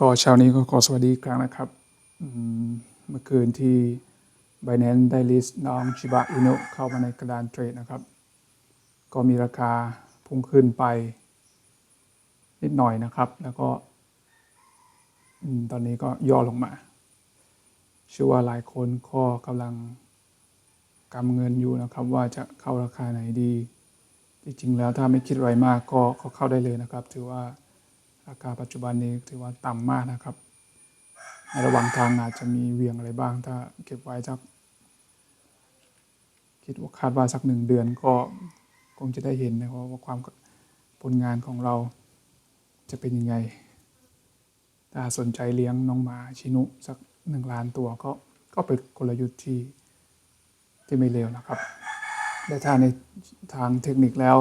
ก็เช้านี้ก็ขอสวัสดีอีกครั้งนะครับ เมื่อคืนที่ Binance ได้ลิสต์น้องชิบะอินุเข้ามาในกระดานเทรดนะครับ ก็มีราคาพุ่งขึ้นไปนิดหน่อยนะครับ แล้วก็ตอนนี้ก็ย่อลงมา เชื่อว่าหลายคนก็กำลังกำเงินอยู่นะครับ ว่าจะเข้าราคาไหนดี จริงๆแล้วถ้าไม่คิดอะไรมากก็เข้าได้เลยนะครับ ถือว่า ราคาปัจจุบันนี้ถือว่าต่ำมากนะครับ ในระหว่างทางอาจจะมีเวียงอะไรบ้าง ถ้าเก็บไว้สักคิดว่าคาดว่าสักหนึ่งเดือนก็คงจะได้เห็นนะครับว่าความผลงานของเราจะเป็นยังไง ถ้าสนใจเลี้ยงน้องหมาชินุสักหนึ่งล้านตัวก็ก็เป็นกลยุทธ์ที่ที่ไม่เลวนะครับ แต่ถ้าในทางเทคนิคแล้ว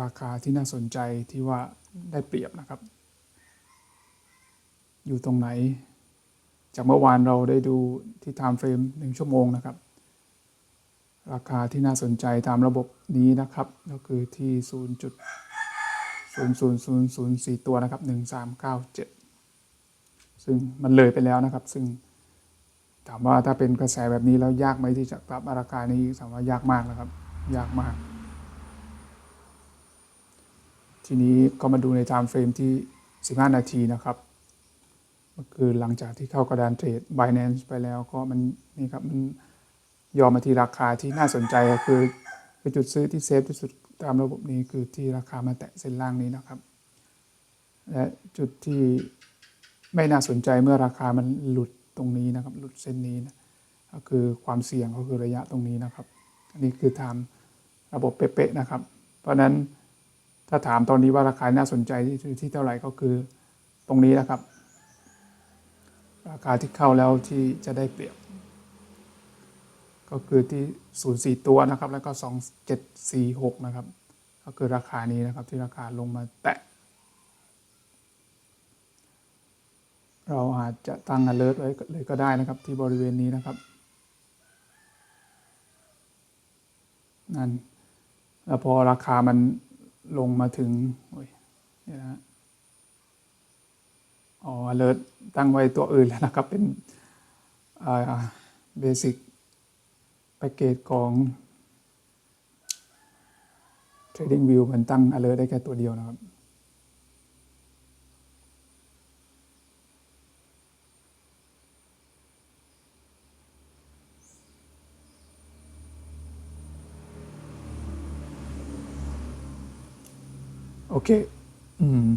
ราคาที่น่าสนใจที่ว่าได้เปรียบนะครับ อยู่ตรงไหน จากเมื่อวานเราได้ดูที่ time frame หนึ่งชั่วโมงนะครับ ราคาที่น่าสนใจตามระบบนี้นะครับ ก็คือที่ 0.00004 ตัวนะครับ 1397 ซึ่งมันเลยไปแล้วนะครับ ซึ่งถามว่าถ้าเป็นกระแสแบบนี้แล้วยากไหมที่จะกลับมาราคานี้ถามว่ายากมากนะครับ ยากมาก ทีนี้ก็มาดูใน time frame ที่ 15 นาทีนะครับก็คือหลังจากที่เข้ากระดานเทรด Binance ไปแล้วก็มันนี่ครับมันยอมมาที่ราคาที่น่าสนใจก็คือเป็นจุดซื้อที่เซฟที่สุดตามระบบนี้คือที่ราคามาแตะเส้นล่างนี้นะครับ และจุดที่ไม่น่าสนใจเมื่อราคามันหลุดตรงนี้นะครับ หลุดเส้นนี้นะก็คือความเสี่ยงก็คือระยะตรงนี้นะครับ อันนี้คือตามระบบเป๊ะๆนะครับ เพราะฉะนั้น ถ้าถามตอนนี้ว่าราคาน่าสนใจที่ที่เท่าไหร่ก็คือตรงนี้นะครับ ราคาที่เข้าแล้วที่จะได้เปรียบ ก็คือที่04ตัวนะครับ แล้วก็2746นะครับ ก็คือราคานี้นะครับที่ราคาลงมาแตะเราอาจจะตั้ง alert ไว้เลยก็ได้นะครับที่บริเวณนี้นะครับ นั่นแล้วพอราคามัน ลงมาถึงนี่นะฮะอ๋อ alert ตั้งไว้ตัวอื่นแล้วนะครับ เป็นเบสิกแพ็กเกจของ Trading View มันตั้ง alert ได้แค่ตัวเดียวนะครับ โอเค อืม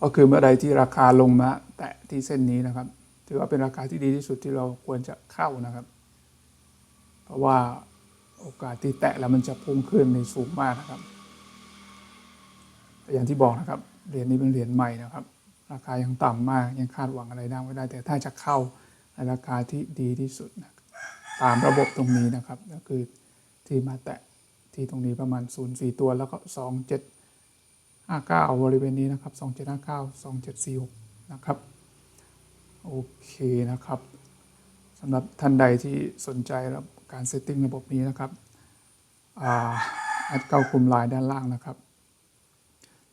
ก็คือเมื่อใดที่ราคาลงมา แตะที่เส้นนี้นะครับ ถือว่าเป็นราคาที่ดีที่สุดที่เราควรจะเข้านะครับ เพราะว่าโอกาสที่แตะแล้วมันจะพุ่งขึ้นในสูงมากนะครับแต่อย่างที่บอกนะครับ เหรียญนี้เป็นเหรียญใหม่นะครับ ราคายังต่ำมาก ยังคาดหวังอะไรได้ไม่ได้ แต่ถ้าจะเข้าในราคาที่ดีที่สุดนะตามระบบตรงนี้นะครับ ก็คือที่มาแตะ ที่ตรงนี้ประมาณ 0 4 ตัวแล้วก็ 2 7 59 บริเวณนี้นะครับ 2759 2746 นะครับ โอเคนะครับสำหรับท่านใดที่สนใจรับการเซตติ้งระบบนี้นะครับแอดเข้ากลุ่มไลน์ด้านล่างนะครับ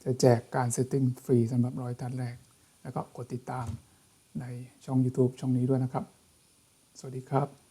จะแจกการเซตติ้งฟรีสำหรับร้อยท่านแรก แล้วก็กดติดตามในช่อง YouTube ช่องนี้ด้วยนะครับ สวัสดีครับ